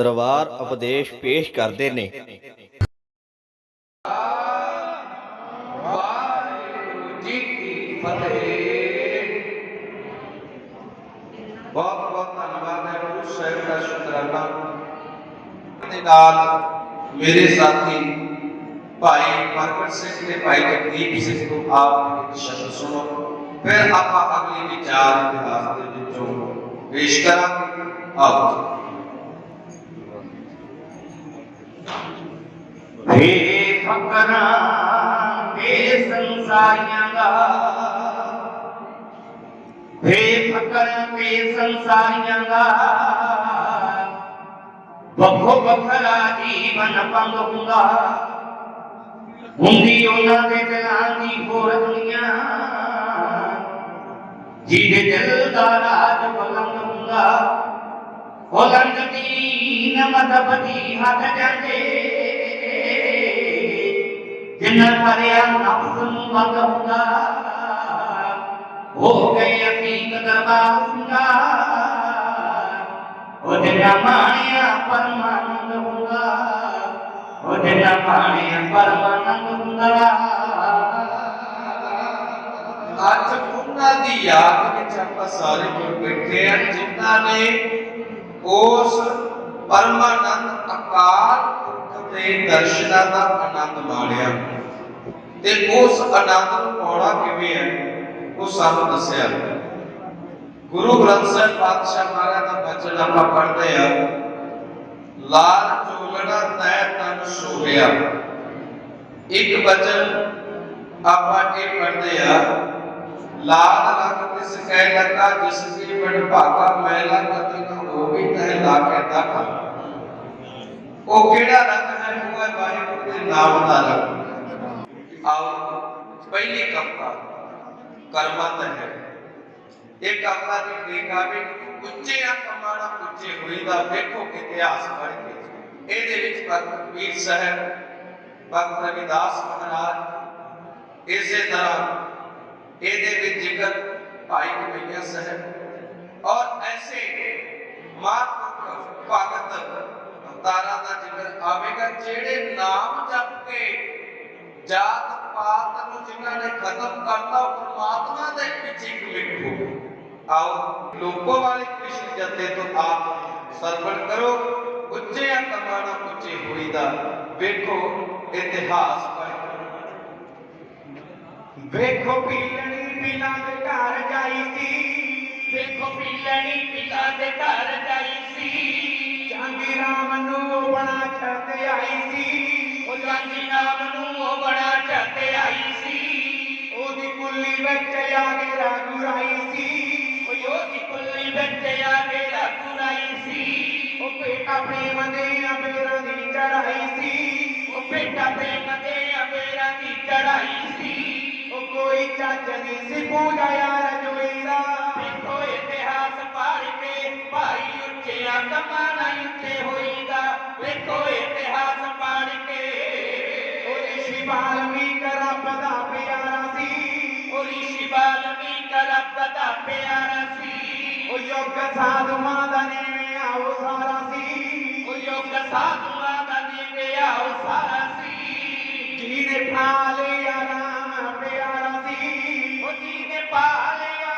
ਦਰਬਾਰ ਉਪਦੇਸ਼ ਪੇਸ਼ ਕਰਦੇ ਨੇ। ਵਾਹਿਗੁਰੂ ਜੀ ਕੀ ਫਤਿਹ ਬਹੁਤ ਬਹੁਤ ਧੰਨਵਾਦ ਹੈ ਗੁਰੂ ਸਾਹਿਬ ਦਾ ਸ਼ੁਕਰਾਨਾ ਦੇ ਨਾਲ ਮੇਰੇ ਸਾਥੀ, ਭਾਈ ਪ੍ਰਗਟ ਸਿੰਘ ਤੇ ਭਾਈ ਜਗਦੀਪ ਸਿੰਘ ਤੋਂ ਆਪ ਇੱਕ ਸ਼ਬਦ ਸੁਣੋ। ਫਿਰ ਆਪਾਂ ਅਗਲੀ ਵਿਚਾਰ ਇਤਿਹਾਸ ਦੇ ਵਿੱਚੋਂ ਪੇਸ਼ ਕਰਾਂਗੇ। ਆਓ। ਵੇ ਫਕਰਾਂ ਦੇ ਸੰਸਾਰੀਆਂ ਦਾ। ਵੇ ਫਕਰਾਂ ਦੇ ਸੰਸਾਰੀਆਂ ਦਾ। ਵੱਖੋ ਵੱਖਰਾ ਜੀਵਨ ਪੰਗ ਹੁੰਦਾ। ਹੁੰਦੀ ਉਹਨਾਂ ਦੇ ਦਿਲਾਂ ਦੀ ਹੋਰ ਦੁਨੀਆ। ਜਿਹਦੇ ਦਿਲ ਦਾ ਰਾਜ ਬਲੰਦ ਹੁੰਦਾ। ਉਹ ਲੰਗਦੀ ਨਮਦਬਦੀ ਹੱਥ ਜਾਂਦੇ। ਜਿਨ੍ਹਾਂ ਭਰਿਆ ਨਫਸ ਨੂੰ ਮੰਗ ਹੁੰਦਾ ਹੋ ਗਈ ਹਕੀਕਤ ਦਰਬਾਰ ਹੁੰਦਾ ਉਹ ਜਿਨ੍ਹਾਂ ਮਾਣਿਆ ਪਰਮਾਨੰਦ ਹੁੰਦਾ, ਉਹ ਜਿਨ੍ਹਾਂ ਮਾਣਿਆ ਪਰਮਾਨੰਦ ਹੁੰਦਾ। ਅੱਜ ਉਹਨਾਂ ਦੀ ਯਾਦ ਵਿੱਚ ਆਪਾਂ ਸਾਰੇ ਜੁੜ ਬੈਠੇ ਹਾਂ, ਜਿਨ੍ਹਾਂ ਨੇ ਉਸ ਪਰਮਾਨੰਦ ਅਕਾਲ ਪੁਰਖ ਦਰਸ਼ਨਾਂ ਦਾ ਆਨੰਦ ਮਾਣਿਆ। ਤੇ ਉਸ ਆਨੰਦ ਨੂੰ ਪਾਉਣਾ ਕਿਵੇਂ ਹੈ, ਉਹ ਸਾਨੂੰ ਦੱਸਿਆ। ਗੁਰੂ ਗ੍ਰੰਥ ਸਾਹਿਬ ਪਾਤਸ਼ਾਹ ਮਹਾਰਾਜ ਦਾ ਬਚਨ ਆਪਾਂ ਪੜ੍ਹਦੇ ਆ ਲਾਲ ਚੋਲੜਾ ਤੈ ਤਨ ਸੋਹਿਆ। ਇੱਕ ਬਚਨ ਆਪਾਂ ਇਹ ਪੜ੍ਹਦੇ ਆ ਲਾਲ ਰੰਗ ਤਿਸ ਕਹਿ ਲਗਾ, ਜਿਸ ਕੀ ਬੜ ਭਾਗਾ ਮੈਲਾ ਕਦੇ ਨਾ ਹੋਵੇ ਤੈ ਲਾ ਕੇ ਉਹ ਕਿਹੜਾ ਰੰਗ ਹੈ ਉਹ ਹੈ ਵਾਹਿਗੁਰੂ ਦੇ ਨਾਮ ਦਾ ਰੰਗ। ਆਓ, ਪਹਿਲੀ ਕਵਿਤਾ। ਕਰਮਤ ਹੈ। ਇਹ ਕਵਿਤਾ ਦੀ ਦੇਖਾਵੇ ਉੱਚੇ ਕਮਾਣਾ ਉੱਚੇ ਹੋਈ ਦਾ ਵੇਖੋ ਇਤਿਹਾਸ ਪੜ੍ਹ ਕੇ। ਇਹਦੇ ਵਿੱਚ ਭਗਤ ਕਬੀਰ ਸਾਹਿਬ, ਭਗਤ ਰਵਿਦਾਸ ਮਹਾਰਾਜ, ਇਸੇ ਤਰ੍ਹਾਂ ਇਹਦੇ ਵਿੱਚ ਜ਼ਿਕਰ ਭਾਈ ਕਨਈਆ ਸਾਹਿਬ ਔਰ ਐਸੇ ਮਹਾਂਪੁਰਖ ਭਗਤ ਅਵਤਾਰਾਂ ਦਾ ਜ਼ਿਕਰ ਆਵੇਗਾ ਜਿਹੜੇ ਨਾਮ ਜਪ ਕੇ ਜਾਤ ਪਾਤ ਨੂੰ ਜਿਨ੍ਹਾਂ ਨੇ ਖਤਮ ਕਰਤਾ, ਉਹ ਪ੍ਰਮਾਤਮਾ ਦੇ ਵਿੱਚ ਇੱਕ ਲਿਖੋ। ਆਓ, ਲੋਕੋ ਵਾਲੇ ਕ੍ਰਿਸ਼ਨ ਜਤੇ ਤੋਂ ਆਪ ਸਰਵਣ ਕਰੋ। ਉੱਚੇ ਕਮਾਣਾ ਉੱਚੇ ਹੋਈ ਦਾ ਵੇਖੋ ਇਤਿਹਾਸ ਪੜ੍ਹ ਵੇਖੋ ਪੀਲਣੀ ਪਿਲਾ ਦੇ ਘਰ ਜਾਈ ਸੀ। ਵੇਖੋ ਪੀਲਣੀ ਪਿਲਾ ਦੇ ਘਰ ਕੁੱਲੀ ਵਿੱਚ ਆ ਕੇ ਰਾਗੂ ਰਾਈ ਸੀ। ਉਹ ਬੇਟਾ ਪ੍ਰੇਮ ਦੇ ਅਬੇਰਾਂ ਦੀ ਚੜਾਈ ਸੀ। ਉਹ ਬੇਟਾ ਪ੍ਰੇਮ ਦੇ ਅਬੇਰਾਂ ਦੀ ਚੜਾਈ ਸੀ। ਉਹ ਕੋਈ ਚੱਜ ਨਹੀਂ ਸੀ ਪੂਜਾ ਯਾਰ ਪਾਲਿਆ ਰਾਮ ਪਿਆਰਾ ਸੀ। ਉਹ ਜਿਹਨੇ ਪਾਲਿਆ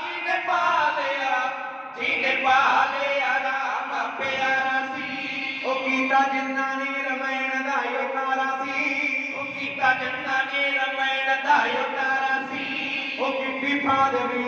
ਜਿਹਨੇ ਪਾਲਿਆ ਜਿਹਨੇ ਪਾਲਿਆ ਰਾਮ ਪਿਆਰਾ ਸੀ। ਉਹ ਕੀਤਾ ਜਿਨ੍ਹਾਂ ਨੇ ਰਮੈਣ ਦਾ ਯੋਕਾਰਾ ਸੀ। ਉਹ ਕੀਤਾ ਜਿਨ੍ਹਾਂ ਨੇ ਰਮੈਣ ਦਾ ਯੋਕਾਰਾ ਸੀ। ਉਹ ਕਿੱਡੀ ਪਾਦਵੀ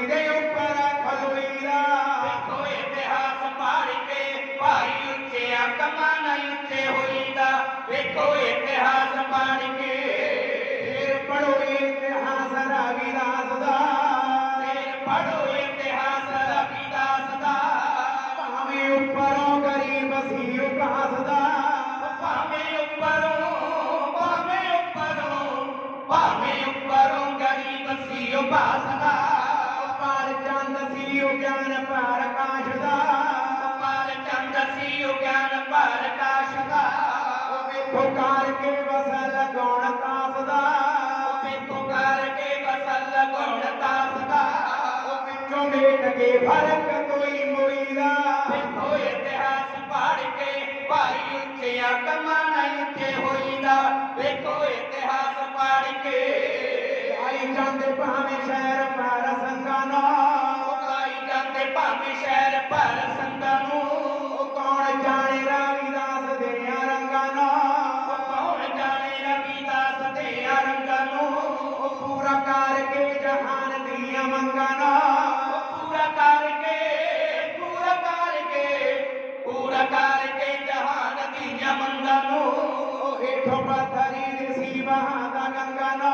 ਵਿੱਚੋਂ ਮੇਟ ਬਹਾਦਾ ਗੰਗਾ ਨਾ।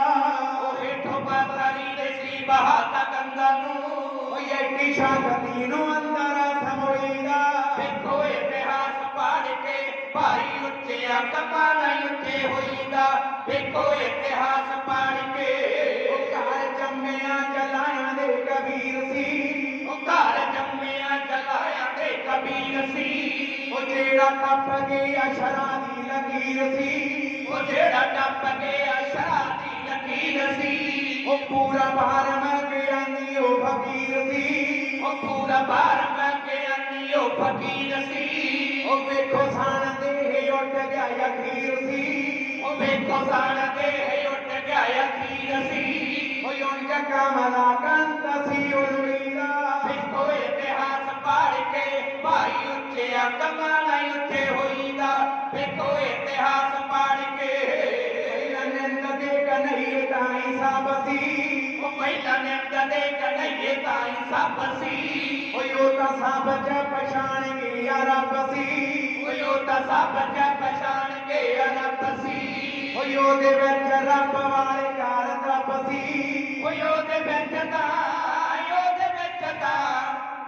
ਉਹ ਹੇਠੋਂ ਪਾਤਾਰੀ ਦੇ ਸੀ ਬਹਾਦਾ ਗੰਗਾ ਨੂੰ। ਉਹ ਐਡੀ ਸ਼ਾਂਤੀ ਨੂੰ ਅੰਦਰ ਸਮੋਈਦਾ। ਵੇਖੋ ਇਤਿਹਾਸ ਪੜ੍ਹ ਕੇ ਭਾਈ ਉੱਚਿਆ ਕਪਾ ਨਹੀਂ ਉੱਚੇ ਹੋਈਦਾ। ਵੇਖੋ ਇਤਿਹਾਸ ਪੜ੍ਹ ਕੇ। ਉਹ ਘਰ ਜੰਮਿਆ ਜਲਾਇਆ ਦੇ ਕਬੀਰ ਸੀ। ਉਹ ਘਰ ਜੰਮਿਆ ਜਲਾਇਆ ਦੇ ਕਬੀਰ ਸੀ। ਉਹ ਜਿਹੜਾ ਤੱਪ ਗਿਆ ਸ਼ਰਾਂ ਦੀ ਲਕੀਰ ਸੀ। ਉਹ ਜਿਹੜਾ ਟੱਪ ਗਿਆ ਸ਼ਰਾਬੀ ਲਕੀਰ ਸੀ। ਉਹ ਪੂਰਾ ਬਾਹਰ ਮੈਂ ਗਿਆਨੀ ਉਹ ਫਕੀਰ ਸੀ। ਉਹ ਪੂਰਾ ਬਾਰ ਮੈਂ ਗਿਆ ਨੀ ਉਹ ਫਕੀਰ ਸੀ। ਉਹ ਵੇਖੋ ਸਾਨ ਦੇ ਉੱਡ ਗਿਆ ਅਖੀਰ ਸੀ। ਉਹ ਵੇਖੋ ਸਾਡਾ ਦੇਹ ਉੱਡ ਗਿਆ ਅਖੀਰ ਸੀ। ਉਹ ਯੋਨ ਕਮਲਾ ਕੰਤ ਸੀ ਉਲਵੀਦਾ ਵੇਖੋ ਇਤਿਹਾਸ ਪੜ੍ਹ ਕੇ ਭਾਈ ਉੱਚਿਆ ਕਮਾਣਾ ਸਭ ਸੀ ਉਹ ਯੋ ਤਾਂ ਸਭ ਚ ਪਛਾਣ ਗਿਆ ਰੱਬ ਸੀ ਓਏ ਉਹ ਤਾਂ ਸਭ ਚ ਪਛਾਣ ਕੇ ਅਰਬ ਸੀ ਉਹ ਯੋ ਦੇ ਵਿੱਚ ਰੱਬ ਵਾਲੇ ਘਰ ਤਪ ਸੀ ਓਏ ਉਹਦੇ ਵਿੱਚ ਤਾਂ ਉਹਦੇ ਵਿੱਚ ਤਾਂ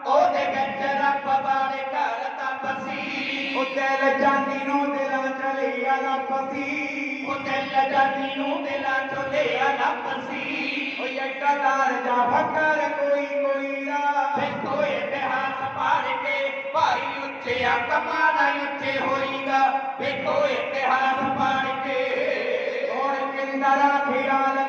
ਉਹਦੇ ਵਿੱਚ ਰੱਬ ਵਾਲੇ ਘਰ ਤਪ ਸੀ ਉਹ ਦਿਲ ਜਾਨੀ ਨੂੰ ਦਿਲਾਂ ਚ ਲਿਆ ਰੱਬ ਸੀ ਉਹ ਦਿਲ ਜਾਨੀ ਨੂੰ ਦਿਲਾਂ ਚੋਂ ਲਿਆ ਰੱਬ ਸੀ ਉਹ ਐਡਾ ਦਾਰ ਜਾ ਫਕਰ ਕੋਈ ਕੋਈ ਦਾ ਵੇਖੋ ਇਤਿਹਾਸ ਪੜ੍ਹ ਕੇ ਭਾਈ ਉੱਚਿਆ ਕਮਾਣਾ ਉੱਚੇ ਹੋਈਦਾ। ਵੇਖੋ ਇਤਿਹਾਸ ਪੜ੍ਹ ਕੇ। ਹੁਣ ਕਿੰਦਰਾ ਖਿਆਲ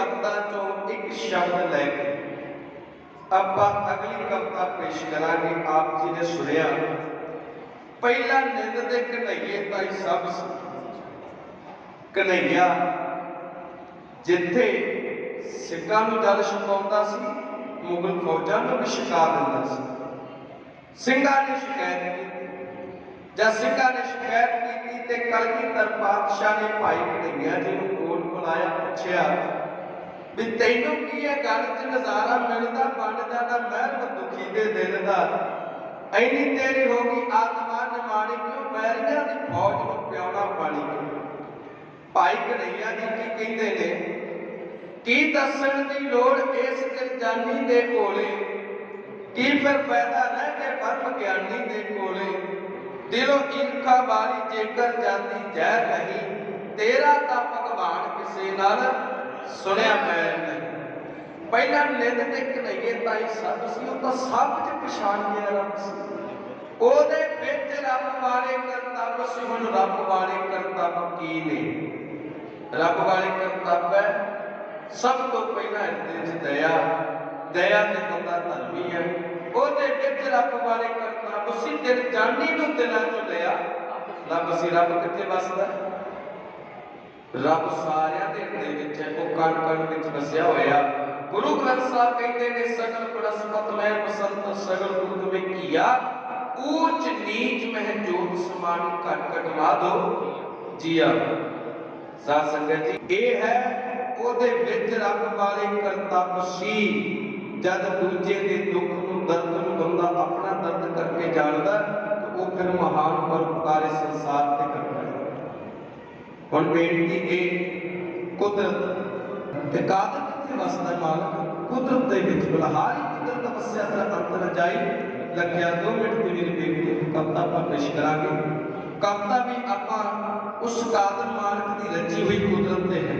ਇਸੇ ਕਵਿਤਾ ਚੋਂ ਇੱਕ ਸ਼ਬਦ ਲੈ ਕੇ ਆਪਾਂ ਅਗਲੀ ਕਵਿਤਾ ਪੇਸ਼ ਕਰਾਂਗੇ ਆਪ ਜੀ ਨੇ ਸੁਣਿਆ ਪਹਿਲਾ ਨਿੰਦ ਦੇ ਕਨਈਏ ਤਾਈ ਸਭ ਸੀ ਕਨਈਆ ਜਿੱਥੇ ਸਿੱਖਾਂ ਨੂੰ ਜਲ ਛਕਾਉਂਦਾ ਸੀ ਮੁਗਲ ਫੌਜਾਂ ਨੂੰ ਵੀ ਛਕਾ ਦਿੰਦਾ ਸੀ ਸਿੰਘਾਂ ਨੇ ਸ਼ਿਕਾਇਤ ਕੀਤੀ ਜਦ ਸਿੰਘਾਂ ਨੇ ਸ਼ਿਕਾਇਤ ਕੀਤੀ ਤੇ ਕਲਗੀਧਰ ਪਾਤਸ਼ਾਹ ਨੇ ਭਾਈ ਕਨਈਆ ਜੀ ਨੂੰ ਕੋਲ ਬੁਲਾਇਆ ਪੁੱਛਿਆ ਵੀ ਤੈਨੂੰ ਕੀ ਇਹ ਗੱਲ 'ਚ ਨਜ਼ਾਰਾ ਮਿਲਦਾ ਬਣ ਜਾਂਦਾ ਮਹਿਲ ਦੁਖੀ ਦੇ ਦਿਲ ਦਾ। ਐਨੀ ਤੇਰੀ ਹੋ ਗਈ ਆਤਮਾ ਨਿਮਾਣੀ ਕਿਉਂ? ਬੈਰੀਆਂ ਦੀ ਫੌਜ ਨੂੰ ਪਿਆਉਣਾ ਪਾਣੀ ਭਾਈ ਕਨਈਆ ਜੀ ਕੀ ਕਹਿੰਦੇ ਨੇ? ਕੀ ਦੱਸਣ ਦੀ ਲੋੜ ਇਸ ਗਿਰਜਾਨੀ ਦੇ ਕੋਲੇ? ਕੀ ਫਿਰ ਫਾਇਦਾ ਰਹਿ ਕੇ ਬ੍ਰਹਮ ਗਿਆਨੀ ਦੇ ਕੋਲੇ? ਦਿਲੋਂ ਈਰਖਾ ਵਾਲੀ ਜੇਕਰ ਜਾਂਦੀ ਜ਼ਹਿਰ ਨਹੀਂ, ਤੇਰਾ ਤਾਂ ਭਗਵਾਨ ਕਿਸੇ ਨਾਲ ਸੁਣਿਆ ਮੈਂ। ਨਹੀਂ ਪਹਿਲਾਂ ਨਿੰਦ ਤੇ ਕਨਈਏ ਤਾਈ ਸਭ ਸੀ, ਉਹ ਤਾਂ ਸਭ ਚ ਪਛਾਣ ਗਿਆ ਰੱਬ ਸੀ। ਉਹਦੇ ਵਿੱਚ ਰੱਬ ਵਾਲੇ ਕਰਤੱਵ ਸੀ ਹੁਣ ਰੱਬ ਵਾਲੇ ਕਰਤੱਵ ਕੀ ਨੇ ਰੱਬ ਵਾਲੇ ਕਰਤੱਵ ਹੈ ਸਭ ਤੋਂ ਪਹਿਲਾਂ ਹਿਰਦੇ 'ਚ ਦਇਆ। ਦਇਆ ਤੇ ਬੰਦਾ ਧਰਮੀ ਹੈ ਉਹਦੇ ਵਿੱਚ ਰੱਬ ਵਾਲੇ ਕਰਤੱਵ ਸੀ ਦਿਲ ਜਾਣੀ ਨੂੰ ਦਿਲਾਂ 'ਚ ਲਿਆ, ਰੱਬ ਸੀ, ਰੱਬ ਕਿੱਥੇ ਵਸਦਾ? ਰੱਬ ਸਾਰਿਆਂ ਦੇ ਹਿਰਦੇ ਵਿੱਚ ਹੈ, ਉਹ ਕਣ ਕਣ ਵਿੱਚ ਵਸਿਆ ਹੋਇਆ। ਗੁਰੂ ਗ੍ਰੰਥ ਸਾਹਿਬ ਕਹਿੰਦੇ ਨੇ, ਸਗਲ ਪ੍ਰਸਪਤ ਮੈਂ ਬਸੰਤ, ਸਗਲ ਗੁਰੂ ਵੇਖੀਆ ਊਚ ਨੀਚ ਮਹਿ ਜੋਤ ਸਮਾਨ ਘਟ ਘਟ ਵਾਦੋ ਜੀਆ, ਸਾਧ ਸੰਗਤ ਜੀ, ਇਹ ਹੈ ਉਹਦੇ ਵਿੱਚ ਰੱਬ ਵਾਲੇ ਕਰਤੱਵ ਜਦ ਦੂਜੇ ਦੇ ਦੁੱਖ ਨੂੰ, ਦਰਦ ਨੂੰ ਬੰਦਾ ਆਪਣਾ ਦਰਦ ਕਰਕੇ ਜਾਣਦਾ ਉਹ ਫਿਰ ਮਹਾਨ ਪਰਉਪਕਾਰ ਸੰਸਾਰ ਤੇ ਕਰਦਾ। ਹੁਣ ਬੇਨਤੀ ਇਹ ਕੁਦਰਤ ਤੇ ਕਾਦਰ ਕਿੱਥੇ ਵਸਦਾ ਮਾਲਕ? ਕੁਦਰਤ ਦੇ ਵਿੱਚ ਬਲਹਾਰੀ ਕੁਦਰਤ ਤਪੱਸਿਆ ਦਾ ਅੰਤ ਨ ਜਾਈ? ਲੱਗਿਆ 2 ਮਿੰਟ ਦੀ ਮੇਰੀ ਬੇਨਤੀ ਕਵਿਤਾ ਪੇਸ਼ ਕਰਾਂਗੇ। ਕਵਿਤਾ ਵੀ ਆਪਾਂ ਉਸ ਕਾਦਰ ਮਾਲਕ ਦੀ ਰਚੀ ਹੋਈ ਕੁਦਰਤ ਤੇ ਹੈ।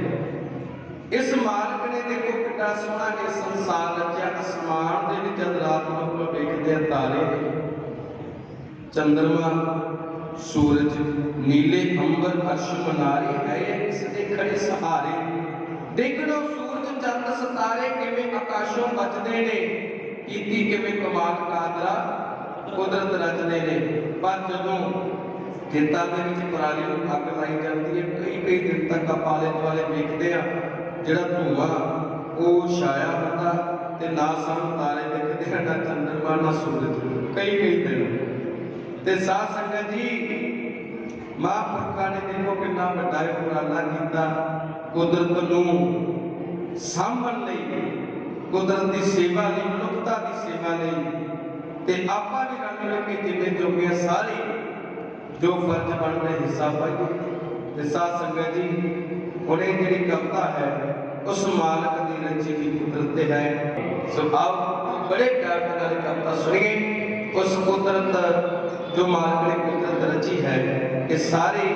ਇਸ ਮਾਲਕ ਨੇ ਦੇਖੋ ਕਿੰਨਾ ਸੋਹਣਾ ਇਹ ਸੰਸਾਰ ਰਚਿਆ। ਅਸਮਾਨ ਦੇ ਵਿੱਚ ਜਦ ਰਾਤ ਨੂੰ ਆਪਾਂ ਵੇਖਦੇ ਆ ਤਾਰੇ। ਚੰਦਰਮਾ ਸੂਰਜ, ਨੀਲੇ ਅੰਬਰ, ਅਰਸ਼, ਮਨਾਰੇ, ਹੈ ਇਸ ਦੇ ਖੜੇ ਸਹਾਰੇ। ਦੇਖਣੋ ਸੂਰਜ, ਚੰਦ, ਸਿਤਾਰੇ ਕਿਵੇਂ ਆਕਾਸ਼ੋਂ ਬਚਦੇ ਨੇ, ਕੀਤੀ ਕਿਵੇਂ ਕਮਾਲ ਕਾਦਰਾ, ਕੁਦਰਤ ਰਚਦੇ ਨੇ। ਪਰ ਜਦੋਂ ਖੇਤਾਂ ਦੇ ਵਿੱਚ ਪਰਾਲੀ ਨੂੰ ਅੱਗ ਲਾਈ ਜਾਂਦੀ ਹੈ, ਕਈ ਕਈ ਦਿਨ ਤੱਕ ਆਪਾਂ ਆਲੇ ਦੁਆਲੇ ਵੇਖਦੇ ਆ ਜਿਹੜਾ ਧੂਆਂ, ਉਹ ਛਾਇਆ ਹੁੰਦਾ ਤੇ ਨਾ ਸਾਨੂੰ ਤਾਰੇ ਦਿਖਦੇ ਆ ਚੰਦਰਮਾ, ਨਾ ਸੂਰਜ। ਕਈ ਕਈ ਦਿਨ। ਤੇ ਸਾਧ ਸੰਗਤ ਜੀ ਮਹਾਂਪੁਰਖਾਂ ਨੇ ਦੇਖੋ ਕਿੰਨਾ ਵੱਡਾ ਇਹ ਉਪਰਾਲਾ ਕੀਤਾ ਕੁਦਰਤ ਨੂੰ ਸਾਂਭਣ ਲਈ ਕੁਦਰਤ ਦੀ ਸੇਵਾ ਲਈ ਮਨੁੱਖਤਾ ਦੀ ਸੇਵਾ ਲਈ ਤੇ ਆਪਾਂ ਵੀ ਰਲ ਮਿਲ ਕੇ ਜਿੰਨੇ ਜੋਗੇ ਆ ਸਾਰੇ ਜੋ ਫਰਜ਼ ਬਣਦਾ ਹਿੱਸਾ ਪਾਈਏ ਤੇ ਸਾਧ ਸੰਗਤ ਜੀ ਹੁਣ ਇਹ ਜਿਹੜੀ ਕਵਿਤਾ ਹੈ ਉਸ ਮਾਲਕ ਦੀ ਰਚੀ ਹੋਈ ਕੁਦਰਤ ਤੇ ਹੈ ਸੋ ਆਓ ਬੜੇ ਪਿਆਰ ਦੇ ਨਾਲ ਇਹ ਕਵਿਤਾ ਸੁਣੀਏ ਉਸ ਕੁਦਰਤ ਜੋ ਮਾਲਕ ਨੇ ਕੁਦਰਤ ਰਚੀ ਹੈ, ਇਹ ਸਾਰੇ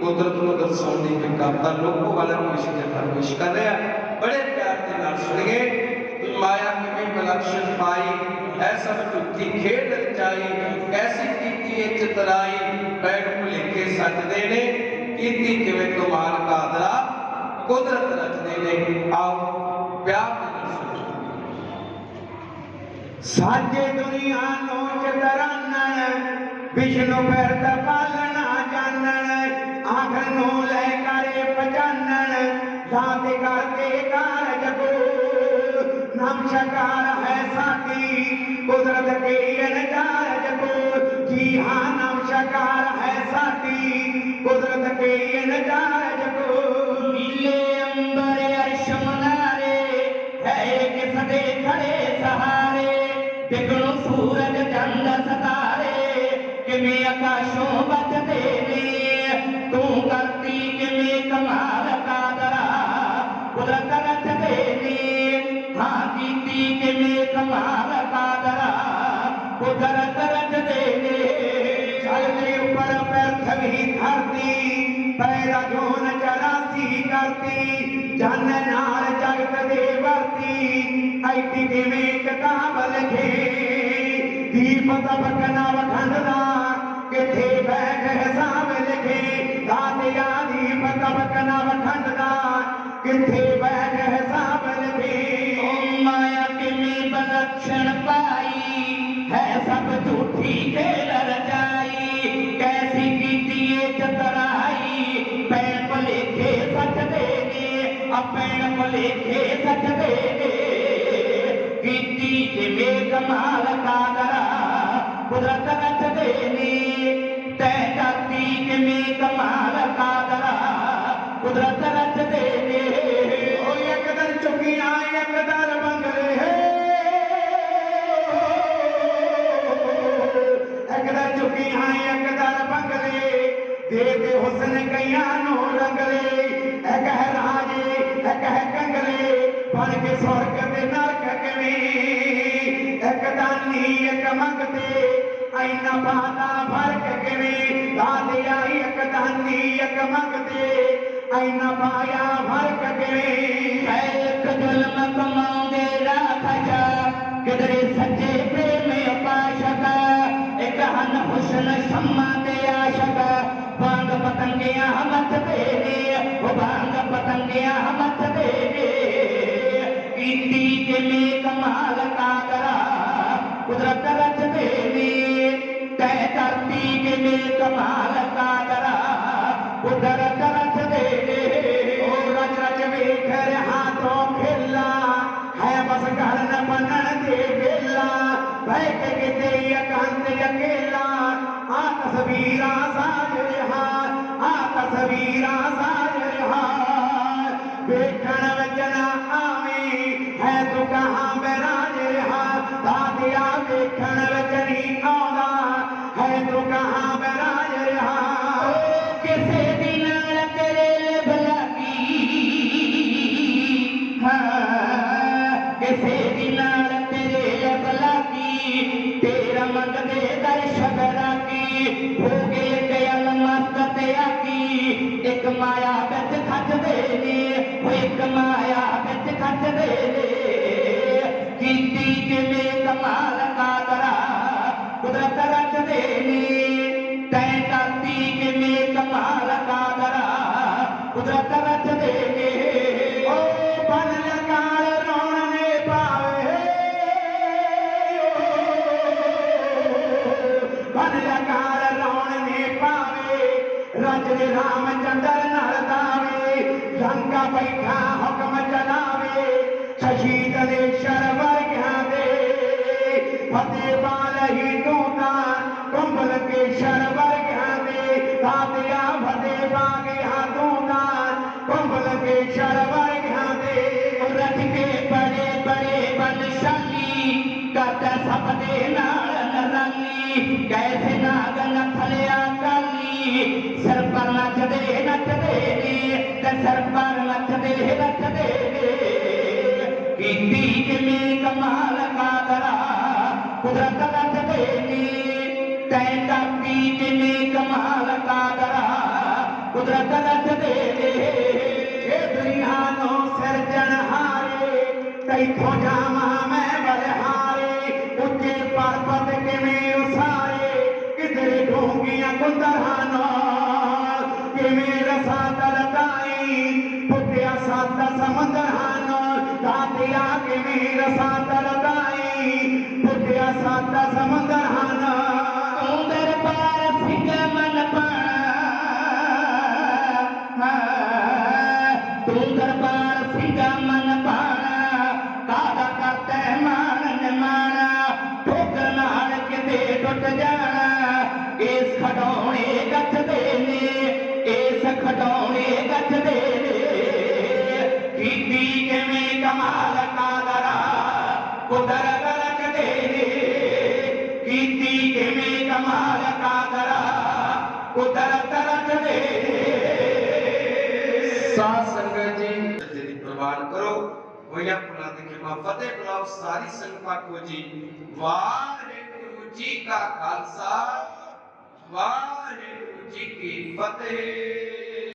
ਕੁਦਰਤ ਨੂੰ ਦਰਸਾਉਣ ਦੀ ਇੱਕ ਕਵਿਤਾ ਲੋਕੋ ਵਾਲਾ ਕੋਸ਼ਿਸ਼ ਕਰ ਕੋਸ਼ਿਸ਼ ਕਰ ਰਿਹਾ ਬੜੇ ਪਿਆਰ ਦੇ ਨਾਲ ਸੁਣੀਏ, ਮਾਇਆ ਕਿਵੇਂ ਬਲਕਸ਼ਣ ਪਾਈ, ਐਸਾ ਝੂਠੀ ਖੇਡ ਰਚਾਈ ਕੈਸੀ ਕੀਤੀ ਇਹ ਚਤਰਾਈ ਪੈਰ ਭੁਲੇਖੇ ਸੱਜਦੇ ਨੇ, ਕੀਤੀ ਕਿਵੇਂ ਕਮਾਲ ਕਾਦਰਾ ਕੁਦਰਤ ਰਚਦੇ ਨੇ, ਆਓ ਪਿਆਰ ਦੇ ਨਾਲ ਸੁਣੀਏ। ਸਾਜੇ ਦੁਨੀਆ ਨੂੰ ਚਤਰਾਨਣ ਵਿਸ਼ਨੂੰ ਫਿਰਦ ਪਾਲਣਾ ਜਾਣਨ ਆਖਰ ਨੂੰ ਲੈ ਕਰੇ ਪਛਾਨਣ ਦਾਤ ਕਰਕੇ ਕਾਰਜ ਕੋ ਨਾਮ ਸ਼ਕਾਰ ਹੈ ਸਾਡੀ ਕੁਦਰਤ ਕੇ ਅਨਜਾਰਜ ਕੋ ਜੀ ਹਾਂ ਨਾਮ ਸ਼ਕਾਰ ਹੈ ਸਾਡੀ ਕੁਦਰਤ ਕੇ ਅਨਜਾਰਜ ਕਿਵੇਂ ਆਕਾਸ਼ੋਂ ਬਚਦੇ ਨੇ ਤੂੰ ਕਰਤੀ ਕਿਵੇਂ ਕਮਾਲ ਕਾਦਰਾ ਕੁਦਰਤ ਰਚਦੇ ਨੇ ਹਾਂ ਕੀਤੀ ਕਿਵੇਂ ਕਮਾਲ ਕਾਦਰਾ ਕੁਦਰਤ ਰਚਦੇ ਨੇ ਚੱਲ ਮੇਰੇ ਉੱਪਰ ਪੈਰ ਵੀ ਧਰਤੀ ਪੈਰਾ ਜੋਨ ਚਰਾਸੀ ਕਰਤੀ ਜਨ ਨਾਲ ਜਗਤ ਦੇ ਵਰਤੀ ਐਤੀ ਕਿਵੇਂ ਕਿਤਾਬ ਲਿਖੇ ਦੀਪ ਤਬਕ ਨਾ ਵਖੰਡਦਾ ਕਿੱਥੇ ਬੈਠ ਹਿਸਾਬ ਲਿਖੇ ਦਾਤਿਆ ਦੀਪ ਤਬਕ ਨਾ ਵਖੰਡਦਾ ਕਿੱਥੇ ਬੈਠ ਹਿਸਾਬ ਲਿਖੇ? ਓ ਮਾਇਆ ਕਿਵੇਂ ਬਲਕਸ਼ਣ ਪਾਈ? ਹੈ ਸਭ ਝੂਠੀ ਖੇਲ ਰਚਾਈ ਕੈਸੀ ਕੀਤੀ ਏ ਚਤਰਾਈ? ਪੈਣ ਭਲੇਖੇ ਸੱਚਦੇ ਨੇ ਆਪੈਣ ਭਲੇਖੇ ਸੱਚਦੇ ਨੇ ਕੀਤੀ ਕਿਵੇਂ ਕਮਾਲ ਕਾਦਰਾ ਕੁਦਰਤ ਰਚਦੇ ਨੇ ਤੈ ਕਰਤੀ ਕਿਵੇਂ ਕਮਾਲ ਕਾਦਰਾ ਕੁਦਰਤ ਰਚਦੇ ਨੇ ਓ ਇੱਕ ਦਿਨ ਚੁੱਕੀਆਂ ਇੱਕ ਦਰ ਬੰਗਲੇ ਇੱਕ ਦਿਨ ਚੁੱਕੀਆਂ ਇੱਕ ਦਰ ਬੰਗਲੇ ਦੇ ਦੇ ਹੁਸਨ ਕਈਆਂ ਨੂੰ ਰੰਗਲੇ ਇੱਕ ਹੈ ਰਾਜੇ ਇੱਕ ਹੈ ਕੰਗਲੇ ਐਨਾ ਬਾਦਾ ਫ਼ਰਕ ਕਿਵੇਂ? ਦਾਦੇ ਆਈ ਇੱਕ ਦਾਨੀ ਇੱਕ ਮੰਗਤੇ। ਐਨਾ ਪਾਇਆ ਫ਼ਰਕ ਕਿਵੇਂ? ਹੈ ਇੱਕ ਜ਼ੁਲਮ ਕਮਾਉਂਦੇ ਰਾਖਾ ਕਿਦਰੇ ਸੱਚੇ ਪ੍ਰੇਮ ਉਪਾਸ਼ਕ ਇੱਕ ਹਨ ਹੁਸਨ ਸ਼ਮਾ ਤੇ ਆਸ਼ਕ ਬਾਂਗ ਪਤੰਗਿਆਂ ਮੱਚਦੇ ਨੇ ਉਹ ਬਾਂਗ ਪਤੰਗਿਆਂ ਮੱਚਦੇ ਨੇ ਕੀਤੀ ਕਿਵੇਂ ਕਮਾਲ ਕਾਦਰਾ ਕੁਦਰਤ ਰਚਦੇ ਨੇ ਤੈ ਧਰਤੀ ਕਿਵੇਂ ਕਮਾਲ ਕਾਦਰਾ ਕੁਦਰਤ ਰਚਦੇ ਨੇ ਉਹ ਰਚ ਰਚ ਵੇਖ ਰਿਹਾ ਤੋਂ ਖੇਲਾ ਹੈ ਬਸ ਘਰ ਨ ਬਣਨ ਦੇ ਵੇਲਾ ਬਹਿ ਕੇ ਕਿਤੇ ਇਕੰਤ ਅਕੇਲਾ ਆ ਤਸਵੀਰਾਂ ਸਾਜ ਰਿਹਾ ਆ ਤਸਵੀਰਾਂ ਸਾਜ ਰਿਹਾ ਵੇਖਣ ਵਿੱਚ ਨਾ ਆਵੇਂ ਹੈ ਕੀਤੀ ਕਿਵੇਂ ਕਮਾਲ ਕਾਦਰਾ ਕੁਦਰਤ ਰਚਦੇ ਨੇ। ਤੈ ਕਰਤੀ ਕਿਵੇਂ ਕਮਾਲ ਕਾਦਰਾ ਕੁਦਰਤ ਰਚਦੇ ਕੰਬਲ ਕੇ ਸ਼ਰਵਰ ਗਿਆ ਦੇ ਤਾਤਿਆ ਫਤਿਹ ਬਾਗੇ ਤੂੰ ਤਾਂ ਕੰਬਲ ਕੇ ਸ਼ਰਵਰ ਗਿਆ ਦੇ ਰੱਖ ਕੇ ਬੜੇ ਬੜੇ ਬਨਸ਼ਾਲੀ ਕਰਦਾ ਸਭ ਦੇ ਨਾਲ ਨਰਾਨੀ ਕੈਸੇ ਨਾਗ ਨਥਲਿਆ ਕਾਲੀ ਸਿਰ ਪਰ ਨੱਚਦੇ ਨੱਚਦੇ ਨੇ ਤੇ ਸਿਰ ਪਰ ਨੱਚਦੇ ਨੱਚਦੇ ਨੇ ਕੀਤੀ ਕਿਵੇਂ ਕਮਾਲ ਕਾਦਰਾ ਕੁਦਰਤ ਨੱਚਦੇ ਨੇ ਤੈ ਕਰਤੀ ਕਿਵੇਂ ਕਮਾਲ ਕਾਦਰਾ ਕੁਦਰਤ ਨੱਚਦੇ ਨੇ ਇਹ ਦੁਨੀਆ ਨੂੰ ਸਿਰਜਣਹਾਰੇ ਤੈਥੋਂ ਜਾਵਾਂ ਮੈਂ ਬਲਿਹਾਰੇ ਉੱਚੇ ਪਰਬਤ ਕਿਵੇਂ ਉਸਾਰੇ ਕਿਧਰੇ ਢੋਂਗੀਆਂ ਕੁੰਦਰਾਂ ਨਾਲ ਕਿਵੇਂ ਖਡਾਉਣੇ ਗੱਜਦੇ ਨੇ, ਇਸ ਖਡਾਉਣੇ ਗੱਜਦੇ ਨੇ। ਕੀਤੀ ਕਿਵੇਂ ਕਮਾਲ ਕਾਦਰਾ, ਕੁਦਰਤ ਰਚਦੇ ਨੇ। ਕੀਤੀ ਕਿਵੇਂ ਕਮਾਲ ਕਾਦਰਾ, ਕੁਦਰਤ ਰਚਦੇ ਸਾਧ ਸੰਗਤ ਜੀ ਜੀ ਪ੍ਰਵਾਨ ਕਰੋ। ਹੋਇਆ ਫਲਾਂ ਦੀ ਕਿਰਪਾ ਫਤਿਹ ਬੁਲਾਓ। ਸਾਰੀ ਸੰਗਤ ਕੋ ਜੀ, ਵਾਹਿਗੁਰੂ ਜੀ ਕਾ ਖਾਲਸਾ। ਵਾਹਿਗੁਰੂ ਜੀ ਕੀ ਫਤਿਹ।